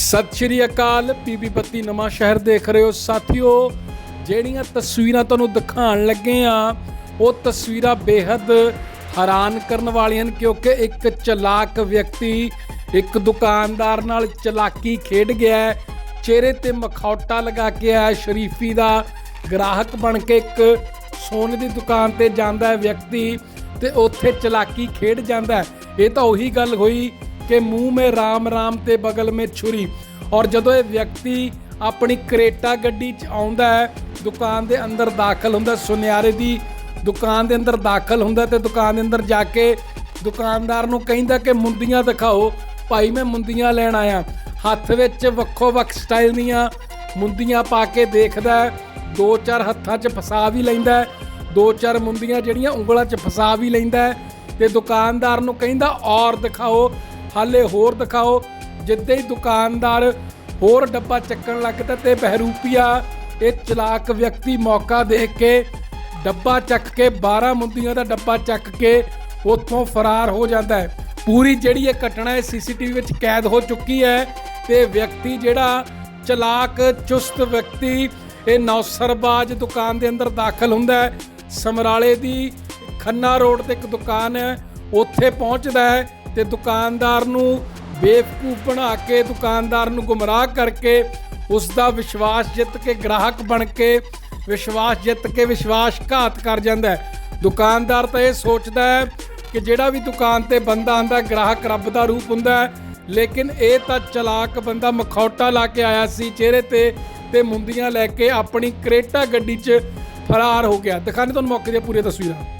ਸਤਿ ਸ਼੍ਰੀ ਅਕਾਲ ਪੀਬੀ ਬੱਤੀ ਨਵਾਂ ਸ਼ਹਿਰ ਦੇਖ ਰਹੇ ਹੋ ਸਾਥੀਓ। ਜਿਹੜੀਆਂ ਤਸਵੀਰਾਂ ਤੁਹਾਨੂੰ ਦਿਖਾਉਣ ਲੱਗੇ ਆ, ਉਹ ਤਸਵੀਰਾਂ ਬੇहद ਹੈਰਾਨ ਕਰਨ ਵਾਲੀਆਂ ਹਨ ਕਿਉਂਕਿ ਇੱਕ ਚਲਾਕ ਵਿਅਕਤੀ, ਇੱਕ ਦੁਕਾਨਦਾਰ ਨਾਲ ਚਲਾਕੀ ਖੇਡ ਗਿਆ ਚਿਹਰੇ ਤੇ ਮਖੌਟਾ ਲਗਾ ਕੇ ਆਇਆ ਸ਼ਰੀਫੀ ਦਾ ਗ੍ਰਾਹਕ ਬਣ ਕੇ ਇੱਕ ਸੋਨੇ ਦੀ ਦੁਕਾਨ ਤੇ ਜਾਂਦਾ ਹੈ ਵਿਅਕਤੀ ਤੇ ਉੱਥੇ ਚਲਾਕੀ ਖੇਡ ਜਾਂਦਾ ਹੈ। ਇਹ ਤਾਂ ਉਹੀ ਗੱਲ ਹੋਈ ਕਿ ਮੂੰਹ ਮੇ ਰਾਮ ਰਾਮ ਤੇ ਬਗਲ ਮੇ ਛੁਰੀ। ਔਰ ਜਦੋਂ ਇਹ ਵਿਅਕਤੀ ਆਪਣੀ ਕਰੇਟਾ ਗੱਡੀ 'ਚ ਆਉਂਦਾ ਹੈ, ਦੁਕਾਨ ਦੇ ਅੰਦਰ ਦਾਖਲ ਹੁੰਦਾ ਸੁਨਿਆਰੇ ਦੀ ਦੁਕਾਨ ਦੇ ਅੰਦਰ ਦਾਖਲ ਹੁੰਦਾ ਹੈ ਤੇ ਦੁਕਾਨ ਦੇ ਅੰਦਰ ਜਾ ਕੇ ਦੁਕਾਨਦਾਰ ਨੂੰ ਕਹਿੰਦਾ ਕਿ ਮੁੰਦੀਆਂ ਦਿਖਾਓ, ਭਾਈ ਮੈਂ ਮੁੰਦੀਆਂ ਲੈਣ ਆਇਆ। ਹੱਥ ਵਿੱਚ ਵੱਖੋ ਵੱਖ ਸਟਾਈਲ ਦੀਆਂ ਮੁੰਦੀਆਂ ਪਾ ਕੇ ਦੇਖਦਾ ਦੋ ਚਾਰ ਹੱਥਾਂ 'ਚ ਫਸਾ ਵੀ ਲੈਂਦਾ ਦੋ ਚਾਰ ਮੁੰਦੀਆਂ ਜਿਹੜੀਆਂ ਉਂਗਲਾਂ 'ਚ ਫਸਾ ਵੀ ਲੈਂਦਾ ਹੈ ਤੇ ਦੁਕਾਨਦਾਰ ਨੂੰ ਕਹਿੰਦਾ, ਔਰ ਦਿਖਾਓ। ਹਾਲੇ ਹੋਰ ਦਿਖਾਓ। ਜਿੱਦਾਂ ਹੀ ਦੁਕਾਨਦਾਰ ਹੋਰ ਡੱਬਾ ਚੱਕਣ ਲੱਗਦਾ ਤੇ ਬਹਿਰੂਪੀਆ ਇਹ ਚਲਾਕ ਵਿਅਕਤੀ ਮੌਕਾ ਦੇਖ ਕੇ ਡੱਬਾ ਚੱਕ ਕੇ 12 ਮੁੰਦੀਆਂ ਦਾ ਡੱਬਾ ਚੱਕ ਕੇ ਉੱਥੋਂ ਫਰਾਰ ਹੋ ਜਾਂਦਾ ਹੈ। ਪੂਰੀ ਜਿਹੜੀ ਇਹ ਘਟਨਾ ਹੈ ਸੀਸੀਟੀਵੀ ਵਿੱਚ ਕੈਦ ਹੋ ਚੁੱਕੀ ਹੈ ਤੇ ਵਿਅਕਤੀ ਜਿਹੜਾ ਚਲਾਕ, ਚੁਸਤ ਵਿਅਕਤੀ ਇਹ ਨੌਸਰਬਾਜ ਦੁਕਾਨ ਦੇ ਅੰਦਰ ਦਾਖਲ ਹੁੰਦਾ ਹੈ। ਸਮਰਾਲੇ ਦੀ ਖੰਨਾ ਰੋਡ ਤੇ ਇੱਕ ਦੁਕਾਨ ਹੈ, ਉੱਥੇ ਪਹੁੰਚਦਾ ਹੈ। ਤੇ ਦੁਕਾਨਦਾਰ ਨੂੰ ਬੇਵਕੂਫ ਬਣਾ ਕੇ, ਦੁਕਾਨਦਾਰ ਨੂੰ ਗੁੰਮਰਾਹ ਕਰਕੇ ਉਸ ਦਾ ਵਿਸ਼ਵਾਸ ਜਿੱਤ ਕੇ ਗ੍ਰਾਹਕ ਬਣ ਕੇ, ਵਿਸ਼ਵਾਸ ਜਿੱਤ ਕੇ ਵਿਸ਼ਵਾਸਘਾਤ ਕਰ ਜਾਂਦਾ ਹੈ। ਦੁਕਾਨਦਾਰ ਤਾਂ ਇਹ ਸੋਚਦਾ ਹੈ ਕਿ ਜਿਹੜਾ ਵੀ ਦੁਕਾਨ ਤੇ ਬੰਦਾ ਆਂਦਾ ਗ੍ਰਾਹਕ ਰੱਬ ਦਾ ਰੂਪ ਹੁੰਦਾ ਹੈ। ਲੇਕਿਨ ਇਹ ਤਾਂ ਚਲਾਕ ਬੰਦਾ ਮਖੌਟਾ ਲਾ ਕੇ ਆਇਆ ਸੀ, ਚਿਹਰੇ ਤੇ ਤੇ ਮੁੰਦੀਆਂ ਲੈ ਕੇ ਆਪਣੀ ਕਰੇਟਾ ਗੱਡੀ 'ਚ ਫਰਾਰ ਹੋ ਗਿਆ। ਦਿਖਾਣੇ ਤੁਹਾਨੂੰ ਮੌਕੇ ਦੀਆਂ ਪੂਰੀਆਂ ਤਸਵੀਰਾਂ।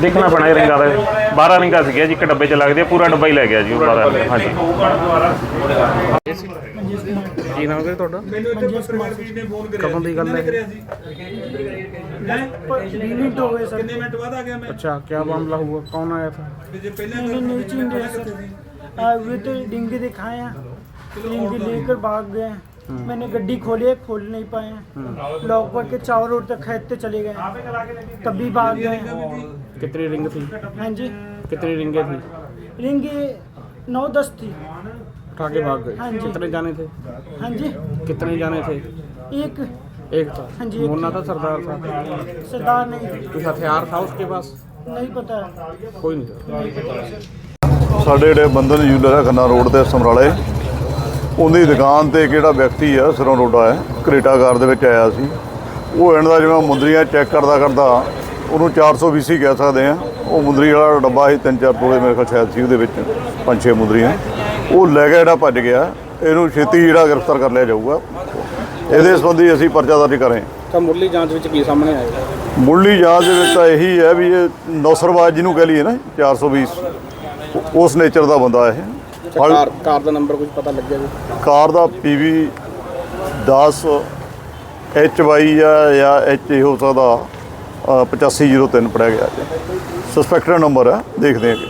ਦੇਖਣਾ ਪੈਣਾ ਇਹ ਰਿੰਗਾਂ ਦਾ 12 ਰਿੰਗਾਂ ਸੀਗੀਆਂ ਜੀ ਇੱਕ ਡੱਬੇ 'ਚ ਲੱਗਦੇ ਆ, ਪੂਰਾ ਡੱਬਾ ਹੀ ਲੈ ਗਿਆ ਜੀ ਉਹ 12 ਹਾਂਜੀ ਕੀ ਨਾਮ ਹੈ ਤੁਹਾਡਾ ਕਦੋਂ ਦੀ ਗੱਲ ਹੈ मिनट हो गए सर कितने मिनट अच्छा क्या मामला हुआ कौन आया था मैंने नीचे इंडिया सर आ, वे तो डिंगे दिखाए हैं डिंगे लेकर भाग गए हैं। मैंने गड्डी खोली है खोल नहीं पाए लॉक करके चावल रोड तक खेदते चले गए तभी भाग गए कितनी रिंग थी हाँ जी कितनी रिंगे थी रिंग नौ दस थी उठा के भाग गए हाँ जी। कितने जाने थे हाँ जी कितने जाने थे एक एक था हाँ जी, एक मुन्ना था सरदार था सरदार नहीं थी कुछ हथियार था उसके पास नहीं पता है कोई नहीं था ਸਾਡੇ ਜਿਹੜੇ ਬੰਧਨ ਜੂਲਰ ਹੈ ਖੰਨਾ ਰੋਡ ਤੇ ਸਮਰਾਲੇ ਉਹਦੀ ਦੁਕਾਨ ਤੇ ਕਿਹੜਾ ਵਿਅਕਤੀ ਆ? ਸਿਰੋਂ ਰੋਡਾ ਹੈ। ਕਰੇਟਾ ਕਾਰ ਦੇ ਵਿੱਚ ਆਇਆ ਸੀ। ਉਹ ਇਹਨਾਂ ਦਾ ਜਿਵੇਂ ਮੁੰਦਰੀਆਂ ਚੈੱਕ ਕਰਦਾ ਕਰਦਾ ਉਹਨੂੰ 420 ਕਹਿ ਸਕਦੇ ਆ ਉਹ ਮੁੰਦਰੀ ਵਾਲਾ ਡੱਬਾ ਸੀ ਤਿੰਨ ਚਾਰ ਤੋਲੇ ਮੇਰੇ ਖਿਆਲ ਸ਼ਾਇਦ ਸੀ ਉਹਦੇ ਵਿੱਚ ਪੰਜ ਛੇ ਮੁੰਦਰੀਆਂ। ਉਹ ਲੈ ਕੇ ਜਿਹੜਾ ਭੱਜ ਗਿਆ ਇਹਨੂੰ ਛੇਤੀ ਜਿਹੜਾ ਗ੍ਰਿਫਤਾਰ ਕਰ ਲਿਆ ਜਾਊਗਾ। ਇਹਦੇ ਸੰਬੰਧੀ ਅਸੀਂ ਪਰਚਾ ਦਰਜ ਕਰੇ ਤਾਂ ਮੁੱਢਲੀ ਜਾਂਚ ਵਿੱਚ ਕੀ ਸਾਹਮਣੇ ਆਇਆ? ਮੁੱਢਲੀ ਜਾਂਚ ਦੇ ਵਿੱਚ ਤਾਂ ਇਹੀ ਹੈ ਵੀ ਇਹ ਨੌਸਰਬਾਜ਼ ਜਿਹਨੂੰ ਕਹ ਲਈਏ ਨਾ 420 ਉਹ- ਉਸ ਨੇਚਰ ਦਾ ਬੰਦਾ ਇਹ। ਕਾਰ ਕਾਰ ਦਾ ਨੰਬਰ ਕੁਝ ਪਤਾ ਲੱਗਿਆ ਜੀ? ਕਾਰ ਦਾ ਪੀਵੀ 10 ਐਚ ਵਾਈ ਜਾਂ ਜਾਂ ਐਚ ਹੋ ਸਕਦਾ ਅ, 8503 ਪੜਿਆ ਗਿਆ ਜੀ। ਸਸਪੈਕਟਡ ਨੰਬਰ ਹੈ ਦੇਖਦੇ ਹਾਂ ਕਿ